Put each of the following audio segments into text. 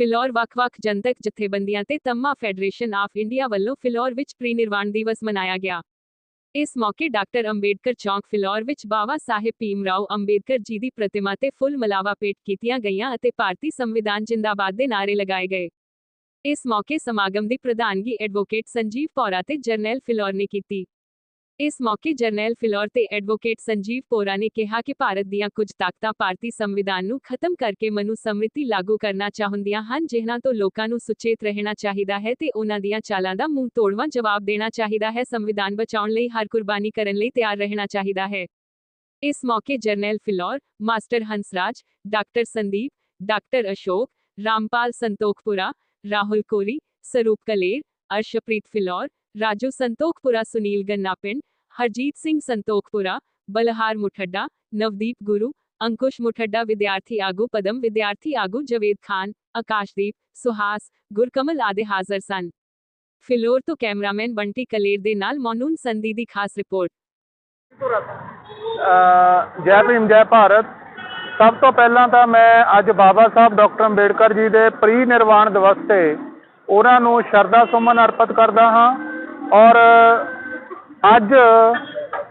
ਫਿਲੌਰ ਵੱਖ-ਵੱਖ ਜਨਤਕ ਜਥੇਬੰਦੀਆਂ ਤੇ ਤੰਮਾ ਫੈਡਰੇਸ਼ਨ ਆਫ ਇੰਡੀਆ ਵੱਲੋਂ ਫਿਲੌਰ ਵਿੱਚ ਪ੍ਰੀਨਿਰਵਾਣ ਦਿਵਸ ਮਨਾਇਆ ਗਿਆ। ਇਸ ਮੌਕੇ ਡਾਕਟਰ ਅੰਬੇਡਕਰ ਚੌਂਕ ਫਿਲੌਰ ਵਿੱਚ ਬਾਬਾ ਸਾਹਿਬ ਭੀਮ ਰਾਓ ਅੰਬੇਡਕਰ ਜੀ ਦੀ ਪ੍ਰਤਿਮਾ ਤੇ ਫੁੱਲ ਮਲਾਵਾ ਭੇਟ ਕੀਤੀਆਂ ਗਈਆਂ ਅਤੇ ਭਾਰਤੀ ਸੰਵਿਧਾਨ ਜਿੰਦਾਬਾਦ ਦੇ ਨਾਅਰੇ ਲਗਾਏ ਗਏ। ਇਸ ਮੌਕੇ ਸਮਾਗਮ ਦੀ ਪ੍ਰਧਾਨਗੀ ਐਡਵੋਕੇਟ ਸੰਜੀਵ ਪੌਰਾ ਤੇ ਜਰਨੈਲ ਫਿਲੌਰ ਨੇ ਕੀਤੀ। ਇਸ ਮੌਕੇ ਜਰਨੈਲ ਫਿਲੌਰ ਤੇ ਐਡਵੋਕੇਟ ਸੰਜੀਵ ਪੋਰਾ ਨੇ ਕਿਹਾ ਕਿ ਭਾਰਤ ਦੀਆਂ ਕੁਝ ਤਾਕਤਾਂ ਭਾਰਤੀ ਸੰਵਿਧਾਨ ਨੂੰ ਖਤਮ ਕਰਕੇ ਮਨੁ ਸਮ੍ਰਿਤੀ ਲਾਗੂ ਕਰਨਾ ਚਾਹੁੰਦੀਆਂ ਹਨ, ਜਿਨ੍ਹਾਂ ਤੋਂ ਲੋਕਾਂ ਨੂੰ ਸੁਚੇਤ ਰਹਿਣਾ ਚਾਹੀਦਾ ਹੈ ਤੇ ਉਹਨਾਂ ਦੀਆਂ ਚਾਲਾਂ ਦਾ ਮੂੰਹ ਤੋੜਵਾਂ ਜਵਾਬ ਦੇਣਾ ਚਾਹੀਦਾ ਹੈ। ਸੰਵਿਧਾਨ ਬਚਾਉਣ ਲਈ ਹਰ ਕੁਰਬਾਨੀ ਕਰਨ ਲਈ ਤਿਆਰ ਰਹਿਣਾ ਚਾਹੀਦਾ ਹੈ। ਇਸ ਮੌਕੇ Jarnail Phillaur, master Hansraj, doctor Sandeep, doctor Ashok, Rampal Santokhpura, Rahul Kori Saroop Kaler, Arshpreet Phillaur, Raju Santokhpura, Sunil ਗੰਨਾ ਪਿੰਡ ਹਰਜੀਤ ਸਿੰਘ ਸੰਤੋਖਪੁਰਾ, ਬਲਹਾਰ ਮੁਠੱਡਾ, ਨਵਦੀਪ ਗੁਰੂ, ਅੰਕੁਸ਼ ਮੁਠੱਡਾ ਵਿਦਿਆਰਥੀ ਆਗੂ, ਪਦਮ ਵਿਦਿਆਰਥੀ ਆਗੂ ਜਵੇਦ ਖਾਨ, ਆਕਾਸ਼ਦੀਪ, ਸੁਹਾਸ, ਗੁਰਕਮਲ ਆਦਿ ਹਾਜ਼ਰ ਸਨ। ਫਿਲੌਰ ਤੋਂ ਕੈਮਰਾਮੈਨ ਬੰਟੀ ਕਲੇਰ ਦੇ ਨਾਲ ਮੋਨੂਨ ਸੰਧੀ ਦੀ ਖਾਸ ਰਿਪੋਰਟ। ਜੈ ਭੀਮ, ਜੈ ਭਾਰਤ। ਸਭ ਤੋਂ ਪਹਿਲਾਂ ਤਾਂ ਮੈਂ ਅੱਜ ਬਾਬਾ ਸਾਹਿਬ ਡਾਕਟਰ ਅੰਬੇਡਕਰ ਜੀ ਦੇ ਪ੍ਰੀ ਨਿਰਵਾਣ ਦਿਵਸ ਤੇ ਉਹਨਾਂ ਨੂੰ ਸ਼ਰਧਾ ਸੁਮਨ ਅਰਪਿਤ ਕਰਦਾ ਹਾਂ ਔਰ ਅੱਜ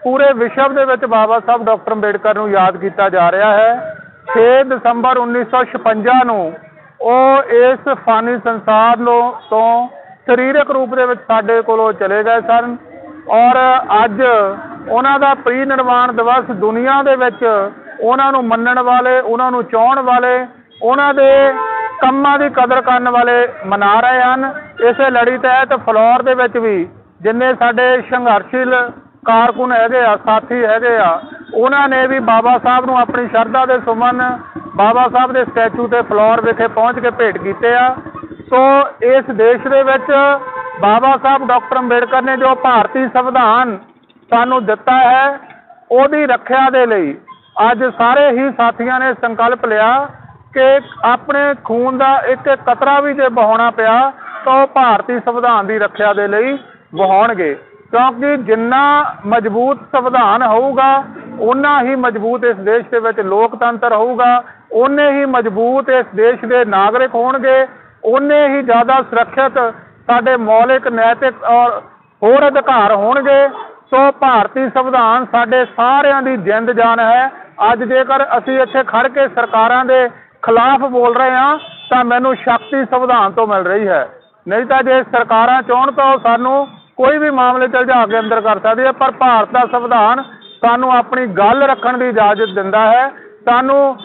ਪੂਰੇ ਵਿਸ਼ਵ ਦੇ ਵਿੱਚ ਬਾਬਾ ਸਾਹਿਬ ਡਾਕਟਰ ਅੰਬੇਡਕਰ ਨੂੰ ਯਾਦ ਕੀਤਾ ਜਾ ਰਿਹਾ ਹੈ। 6 ਦਸੰਬਰ 1956 ਨੂੰ ਉਹ ਇਸ ਫਾਨੀ ਸੰਸਾਰ ਤੋਂ ਸਰੀਰਕ ਰੂਪ ਦੇ ਵਿੱਚ ਸਾਡੇ ਕੋਲੋਂ ਚਲੇ ਗਏ ਸਨ ਔਰ ਅੱਜ ਉਹਨਾਂ ਦਾ ਪ੍ਰੀ ਨਿਰਵਾਣ ਦਿਵਸ ਦੁਨੀਆ ਦੇ ਵਿੱਚ ਉਹਨਾਂ ਨੂੰ ਮੰਨਣ ਵਾਲੇ, ਉਹਨਾਂ ਨੂੰ ਚਾਹਣ ਵਾਲੇ, ਉਹਨਾਂ ਦੇ ਕੰਮਾਂ ਦੀ ਕਦਰ ਕਰਨ ਵਾਲੇ ਮਨਾ ਰਹੇ ਹਨ। ਇਸੇ ਲੜੀ ਤਹਿਤ ਫਲੋਰ ਦੇ ਵਿੱਚ ਵੀ ਜਿੰਨੇ ਸਾਡੇ ਸੰਘਰਸ਼ੀਲ ਕਾਰਕੁਨ ਹੈਗੇ ਆ, ਸਾਥੀ ਹੈਗੇ ਆ, ਉਹਨਾਂ ਨੇ ਵੀ ਬਾਬਾ ਸਾਹਿਬ ਨੂੰ ਆਪਣੀ ਸ਼ਰਧਾ ਦੇ ਸੁਮਨ ਬਾਬਾ ਸਾਹਿਬ ਦੇ ਸਟੈਚੂ ਤੇ ਫਲੋਰ ਵਿਖੇ ਪਹੁੰਚ ਕੇ ਭੇਟ ਕੀਤੇ ਆ। ਸੋ ਇਸ ਦੇਸ਼ ਦੇ ਵਿੱਚ ਬਾਬਾ ਸਾਹਿਬ ਡਾਕਟਰ ਅੰਬੇਡਕਰ ਨੇ ਜੋ ਭਾਰਤੀ ਸੰਵਿਧਾਨ ਸਾਨੂੰ ਦਿੱਤਾ ਹੈ, ਉਹਦੀ ਰੱਖਿਆ ਦੇ ਲਈ ਅੱਜ ਸਾਰੇ ਹੀ ਸਾਥੀਆਂ ਨੇ ਸੰਕਲਪ ਲਿਆ ਕਿ ਆਪਣੇ ਖੂਨ ਦਾ ਇੱਕ ਇੱਕ ਕਤਰਾ ਵੀ ਜੇ ਬਹਾਉਣਾ ਪਿਆ, ਤਾਂ ਉਹ ਭਾਰਤੀ ਸੰਵਿਧਾਨ ਦੀ ਰੱਖਿਆ ਦੇ ਲਈ ਵਹਾਉਣਗੇ। ਕਿਉਂਕਿ ਜਿੰਨਾ ਮਜ਼ਬੂਤ ਸੰਵਿਧਾਨ ਹੋਊਗਾ ਉਨਾ ਹੀ ਮਜ਼ਬੂਤ ਇਸ ਦੇਸ਼ ਦੇ ਵਿੱਚ ਲੋਕਤੰਤਰ ਹੋਊਗਾ। ਉਨੇ ਹੀ ਮਜ਼ਬੂਤ ਇਸ ਦੇਸ਼ ਦੇ ਨਾਗਰਿਕ ਹੋਣਗੇ। ਉਨੇ ਹੀ ਜ਼ਿਆਦਾ ਸੁਰੱਖਿਅਤ ਸਾਡੇ ਮੌਲਿਕ, ਨੈਤਿਕ ਔਰ ਹੋਰ ਅਧਿਕਾਰ ਹੋਣਗੇ। ਸੋ ਭਾਰਤੀ ਸੰਵਿਧਾਨ ਸਾਡੇ ਸਾਰਿਆਂ ਦੀ ਜਿੰਦ ਜਾਨ ਹੈ। ਅੱਜ ਜੇਕਰ ਅਸੀਂ ਇੱਥੇ ਖੜ ਕੇ ਸਰਕਾਰਾਂ ਦੇ ਖਿਲਾਫ ਬੋਲ ਰਹੇ ਹਾਂ, ਤਾਂ ਮੈਨੂੰ ਸ਼ਕਤੀ ਸੰਵਿਧਾਨ ਤੋਂ ਮਿਲ ਰਹੀ ਹੈ। ਨਹੀਂ ਤਾਂ ਜੇ ਸਰਕਾਰਾਂ ਚਾਹਣ ਤਾਂ ਸਾਨੂੰ ਕੋਈ ਵੀ ਮਾਮਲੇ ਚ ਲਿਜਾ ਕੇ ਅੰਦਰ ਕਰ ਸਕਦੀ ਹੈ, ਪਰ ਭਾਰਤ ਦਾ ਸੰਵਿਧਾਨ ਸਾਨੂੰ ਆਪਣੀ ਗੱਲ ਰੱਖਣ ਦੀ ਇਜਾਜ਼ਤ ਦਿੰਦਾ ਹੈ। ਸਾਨੂੰ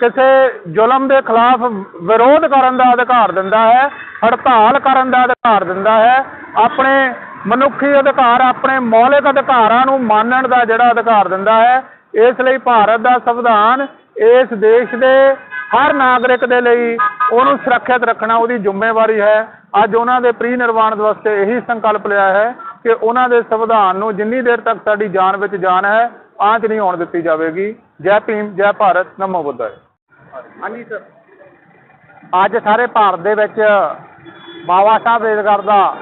ਕਿਸੇ ਜ਼ੁਲਮ ਦੇ ਖਿਲਾਫ ਵਿਰੋਧ ਕਰਨ ਦਾ ਅਧਿਕਾਰ ਦਿੰਦਾ ਹੈ, ਹੜਤਾਲ ਕਰਨ ਦਾ ਅਧਿਕਾਰ ਦਿੰਦਾ ਹੈ। ਆਪਣੇ ਮਨੁੱਖੀ ਅਧਿਕਾਰ, ਆਪਣੇ ਮੌਲਿਕ ਅਧਿਕਾਰਾਂ ਨੂੰ ਮਾਨਣ ਦਾ ਜਿਹੜਾ ਅਧਿਕਾਰ ਦਿੰਦਾ ਹੈ, ਇਸ ਲਈ ਭਾਰਤ ਦਾ ਸੰਵਿਧਾਨ ਇਸ ਦੇਸ਼ ਦੇ ਹਰ ਨਾਗਰਿਕ ਦੇ ਲਈ ਉਹਨੂੰ ਸੁਰੱਖਿਅਤ ਰੱਖਣਾ ਉਹਦੀ ਜ਼ਿੰਮੇਵਾਰੀ ਹੈ। ਅੱਜ ਉਹਨਾਂ ਦੇ ਪ੍ਰੀ ਨਿਰਵਾਣ ਦਿਵਸ ਤੇ ਇਹੀ ਸੰਕਲਪ ਲਿਆ ਹੈ ਕਿ ਉਹਨਾਂ ਦੇ ਸੰਵਿਧਾਨ ਨੂੰ ਜਿੰਨੀ ਦੇਰ ਤੱਕ ਸਾਡੀ ਜਾਨ ਵਿੱਚ ਜਾਨ ਹੈ ਆਂਚ ਨਹੀਂ ਆਉਣ ਦਿੱਤੀ ਜਾਵੇਗੀ। ਜੈ ਭੀਮ ਜੈ ਭਾਰਤ ਨਮੋ ਬੁੱਧਾਏ। ਹਾਂਜੀ ਸਰ। ਅੱਜ ਸਾਰੇ ਭਾਰਤ ਦੇ ਵਿੱਚ ਬਾਬਾ ਸਾਹਿਬ ਅੰਬੇਡਕਰ ਦਾ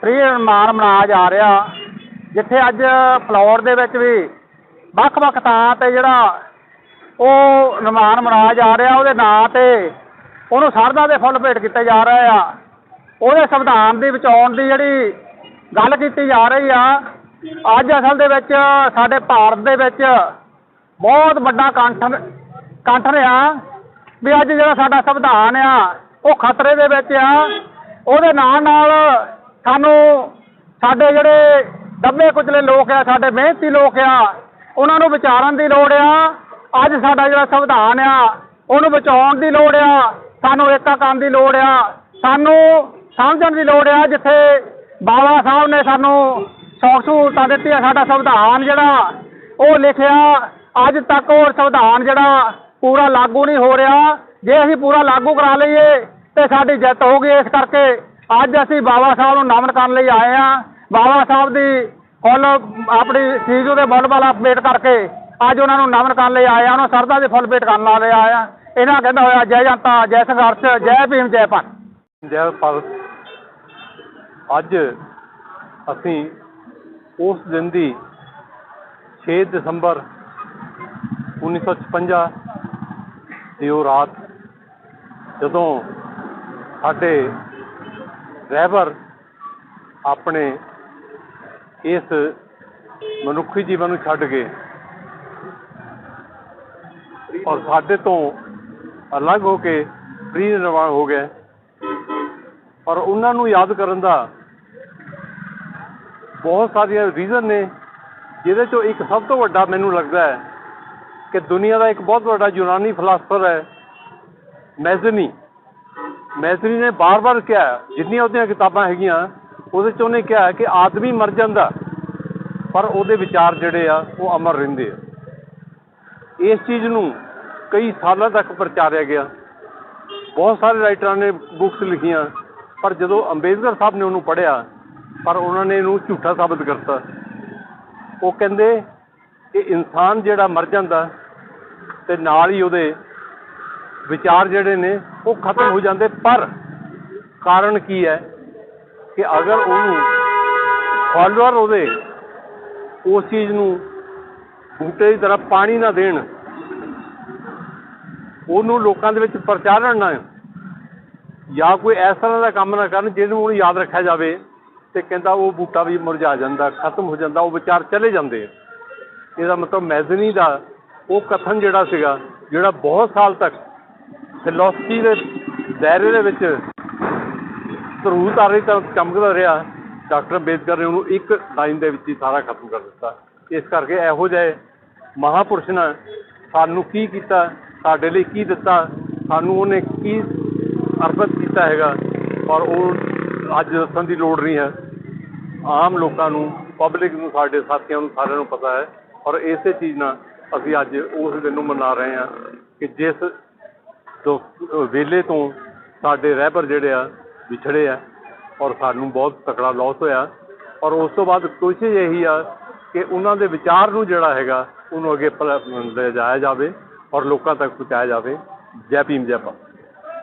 ਪ੍ਰੀ ਨਿਰਮਾਣ ਮਨਾਇਆ ਜਾ ਰਿਹਾ ਜਿੱਥੇ ਅੱਜ ਫਲੋਰ ਦੇ ਵਿੱਚ ਵੀ ਵੱਖ-ਵੱਖ ਥਾਂ ਤੇ ਜਿਹੜਾ ਉਹ ਨਿਰਮਾਣ ਮਨਾਇਆ ਜਾ ਰਿਹਾ ਉਹਦੇ ਨਾਂ ਤੇ। ਉਹਨੂੰ ਸਰਦਾ ਦੇ ਫੁੱਲ ਭੇਟ ਕੀਤੇ ਜਾ ਰਹੇ ਆ। ਉਹਦੇ ਸੰਵਿਧਾਨ ਦੀ ਬਚਾਉਣ ਦੀ ਜਿਹੜੀ ਗੱਲ ਕੀਤੀ ਜਾ ਰਹੀ ਆ, ਅੱਜ ਅਸਲ ਦੇ ਵਿੱਚ ਸਾਡੇ ਭਾਰਤ ਦੇ ਵਿੱਚ ਬਹੁਤ ਵੱਡਾ ਕੰਠਨ ਕੰਠਨ ਆ ਵੀ ਅੱਜ ਜਿਹੜਾ ਸਾਡਾ ਸੰਵਿਧਾਨ ਆ, ਉਹ ਖਤਰੇ ਦੇ ਵਿੱਚ ਆ। ਉਹਦੇ ਨਾਲ ਨਾਲ ਸਾਨੂੰ ਸਾਡੇ ਜਿਹੜੇ ਦੱਬੇ ਕੁਚਲੇ ਲੋਕ ਆ, ਸਾਡੇ ਮਿਹਨਤੀ ਲੋਕ ਆ, ਉਹਨਾਂ ਨੂੰ ਵਿਚਾਰਨ ਦੀ ਲੋੜ ਆ। ਅੱਜ ਸਾਡਾ ਜਿਹੜਾ ਸੰਵਿਧਾਨ ਆ, ਉਹਨੂੰ ਬਚਾਉਣ ਦੀ ਲੋੜ ਆ, ਸਾਨੂੰ ਏਕਾ ਕਰਨ ਦੀ ਲੋੜ ਆ, ਸਾਨੂੰ ਸਮਝਣ ਦੀ ਲੋੜ ਆ, ਜਿੱਥੇ ਬਾਬਾ ਸਾਹਿਬ ਨੇ ਸਾਨੂੰ ਸੌਖ ਸਹੂਲਤਾਂ ਦਿੱਤੀਆਂ, ਸਾਡਾ ਸੰਵਿਧਾਨ ਜਿਹੜਾ, ਉਹ ਲਿਖਿਆ, ਅੱਜ ਤੱਕ ਉਹ ਸੰਵਿਧਾਨ ਜਿਹੜਾ ਪੂਰਾ ਲਾਗੂ ਨਹੀਂ ਹੋ ਰਿਹਾ। ਜੇ ਅਸੀਂ ਪੂਰਾ ਲਾਗੂ ਕਰਾ ਲਈਏ, ਤੇ ਸਾਡੀ ਜਿੱਤ ਹੋਊਗੀ ਇਸ ਕਰਕੇ। ਅੱਜ ਅਸੀਂ ਬਾਬਾ ਸਾਹਿਬ ਨੂੰ ਨਮਨ ਕਰਨ ਲਈ ਆਏ ਆ। ਬਾਬਾ ਸਾਹਿਬ ਦੀ ਕੁੱਲ ਆਪਣੀ ਸੀਜੂ ਦੇ ਬੁੱਲ ਵਾਲਾ ਪੇਟ ਕਰਕੇ ਅੱਜ ਉਹਨਾਂ ਨੂੰ ਨਮਨ ਕਰਨ ਲਈ ਆਇਆ, ਉਹਨਾਂ ਸਰਦਾ ਦੇ ਫੁੱਲ ਪੇਟ ਕਰਨ ਵਾਲੇ ਆਏ ਇਹਨਾਂ ਕਹਿੰਦਾ ਹੋਇਆ, ਜੈ ਜਨਤਾ, ਜੈ ਸੰਘਰਸ਼, ਜੈ ਭੀਮ, ਜੈ ਭਾਰਤ। ਜੈ ਭਾਰਤ। ਅੱਜ ਅਸੀਂ ਉਸ ਦਿਨ ਦੀ 6 ਦਸੰਬਰ 1956 ਦੀ ਉਹ ਰਾਤ, ਜਦੋਂ ਸਾਡੇ ਰਹਿਬਰ ਆਪਣੇ ਇਸ ਮਨੁੱਖੀ ਜੀਵਨ ਨੂੰ ਛੱਡ ਗਏ ਔਰ ਸਾਡੇ ਤੋਂ ਅਲੱਗ ਹੋ ਕੇ ਪ੍ਰੀ ਨਿਰਵਾਣ ਹੋ ਗਏ। ਔਰ ਉਹਨਾਂ ਨੂੰ ਯਾਦ ਕਰਨ ਦਾ ਬਹੁਤ ਸਾਰੀਆਂ ਰੀਜ਼ਨ ਨੇ, ਜਿਹਦੇ ਚੋਂ ਇੱਕ ਸਭ ਤੋਂ ਵੱਡਾ ਮੈਨੂੰ ਲੱਗਦਾ ਹੈ ਕਿ ਦੁਨੀਆ ਦਾ ਇੱਕ ਬਹੁਤ ਵੱਡਾ ਯੂਨਾਨੀ ਫਿਲਾਸਫਰ ਹੈ, ਮੈਜ਼ਨੀ। ਮੈਜ਼ਨੀ ਨੇ ਬਾਰ-ਬਾਰ ਕਿਹਾ, ਜਿੰਨੀਆਂ ਉਹਦੀਆਂ ਕਿਤਾਬਾਂ ਹੈਗੀਆਂ, ਉਹਦੇ ਚ ਉਹਨੇ ਕਿਹਾ ਕਿ ਆਦਮੀ ਮਰ ਜਾਂਦਾ, ਪਰ ਉਹਦੇ ਵਿਚਾਰ ਜਿਹੜੇ ਆ, ਉਹ ਅਮਰ ਰਹਿੰਦੇ ਆ। ਇਸ ਚੀਜ਼ ਨੂੰ ਕਈ ਸਾਲਾਂ ਤੱਕ ਪ੍ਰਚਾਰਿਆ ਗਿਆ। ਬਹੁਤ ਸਾਰੇ ਰਾਈਟਰਾਂ ਨੇ ਬੁੱਕਸ ਲਿਖੀਆਂ, ਪਰ ਜਦੋਂ ਅੰਬੇਦਕਰ ਸਾਹਿਬ ਨੇ ਉਹਨੂੰ ਪੜ੍ਹਿਆ, ਪਰ ਉਹਨਾਂ ਨੇ ਇਹਨੂੰ ਝੂਠਾ ਸਾਬਤ ਕਰਤਾ। ਉਹ ਕਹਿੰਦੇ ਕਿ ਇਨਸਾਨ ਜਿਹੜਾ ਮਰ ਜਾਂਦਾ ਤੇ ਨਾਲ ਹੀ ਉਹਦੇ ਵਿਚਾਰ ਜਿਹੜੇ ਨੇ ਉਹ ਖਤਮ ਹੋ ਜਾਂਦੇ। ਪਰ ਕਾਰਨ ਕੀ ਹੈ ਕਿ ਅਗਰ ਉਹਨੂੰ ਫਾਲੋਅਰ ਉਹਦੇ ਉਸ ਚੀਜ਼ ਨੂੰ ਬੂਟੇ ਦੀ ਤਰ੍ਹਾਂ ਪਾਣੀ ਨਾ ਦੇਣ। ਉਹਨੂੰ ਲੋਕਾਂ ਦੇ ਵਿੱਚ ਪ੍ਰਚਾਰਨ ਨਾ ਜਾਂ ਕੋਈ ਇਸ ਤਰ੍ਹਾਂ ਦਾ ਕੰਮ ਨਾ ਕਰਨ ਜਿਹਨੂੰ ਉਹਨੂੰ ਯਾਦ ਰੱਖਿਆ ਜਾਵੇ ਤੇ ਕਹਿੰਦਾ ਉਹ ਬੂਟਾ ਵੀ ਮੁਰਝਾ ਜਾਂਦਾ, ਖਤਮ ਹੋ ਜਾਂਦਾ, ਉਹ ਵਿਚਾਰ ਚਲੇ ਜਾਂਦੇ ਆ। ਇਹਦਾ ਮਤਲਬ ਮੈਜ਼ਨੀ ਦਾ ਉਹ ਕਥਨ ਜਿਹੜਾ ਸੀਗਾ, ਜਿਹੜਾ ਬਹੁਤ ਸਾਲ ਤੱਕ ਫਿਲਾਸਫੀ ਦੇ ਦਾਇਰੇ ਦੇ ਵਿੱਚ ਧਰੂ ਤਾਰੇ ਤਾਂ ਚਮਕਦਾ ਰਿਹਾ, ਡਾਕਟਰ ਅੰਬੇਦਕਰ ਨੇ ਉਹਨੂੰ ਇੱਕ ਲਾਈਨ ਦੇ ਵਿੱਚ ਹੀ ਸਾਰਾ ਖਤਮ ਕਰ ਦਿੱਤਾ। ਇਸ ਕਰਕੇ ਇਹੋ ਜਿਹੇ ਮਹਾਪੁਰਸ਼ ਨੇ ਸਾਨੂੰ ਕੀ ਕੀਤਾ, ਸਾਡੇ ਲਈ ਕੀ ਦਿੱਤਾ, ਸਾਨੂੰ ਉਹਨੇ ਕੀ ਅਰਪਿਤ ਕੀਤਾ ਹੈਗਾ, ਔਰ ਉਹ ਅੱਜ ਦੱਸਣ ਦੀ ਲੋੜ ਨਹੀਂ ਹੈ। ਆਮ ਲੋਕਾਂ ਨੂੰ ਪਬਲਿਕ ਨੂੰ, ਸਾਡੇ ਸਾਥੀਆਂ ਨੂੰ, ਸਾਰਿਆਂ ਨੂੰ ਪਤਾ ਹੈ। ਔਰ ਇਸੇ ਚੀਜ਼ ਨਾਲ ਅਸੀਂ ਅੱਜ ਉਸ ਦਿਨ ਨੂੰ ਮਨਾ ਰਹੇ ਹਾਂ ਕਿ ਜਿਸ ਤੋਂ ਵੇਲੇ ਤੋਂ ਸਾਡੇ ਰਹਿਬਰ ਜਿਹੜੇ ਆ, ਵਿਛੜੇ ਆ, ਔਰ ਸਾਨੂੰ ਬਹੁਤ ਤਕੜਾ ਲਾਸ ਹੋਇਆ। ਔਰ ਉਸ ਤੋਂ ਬਾਅਦ ਕੋਸ਼ਿਸ਼ ਇਹੀ ਆ ਕਿ ਉਹਨਾਂ ਦੇ ਵਿਚਾਰ ਨੂੰ ਜਿਹੜਾ ਹੈਗਾ ਉਹਨੂੰ ਅੱਗੇ ਪ- ਲਿਜਾਇਆ ਜਾਵੇ ਔਰ ਲੋਕਾਂ ਤੱਕ ਪਹੁੰਚਾਇਆ ਜਾਵੇ। ਜੈ ਭੀਮ ਜੈ ਭਾਰਤ।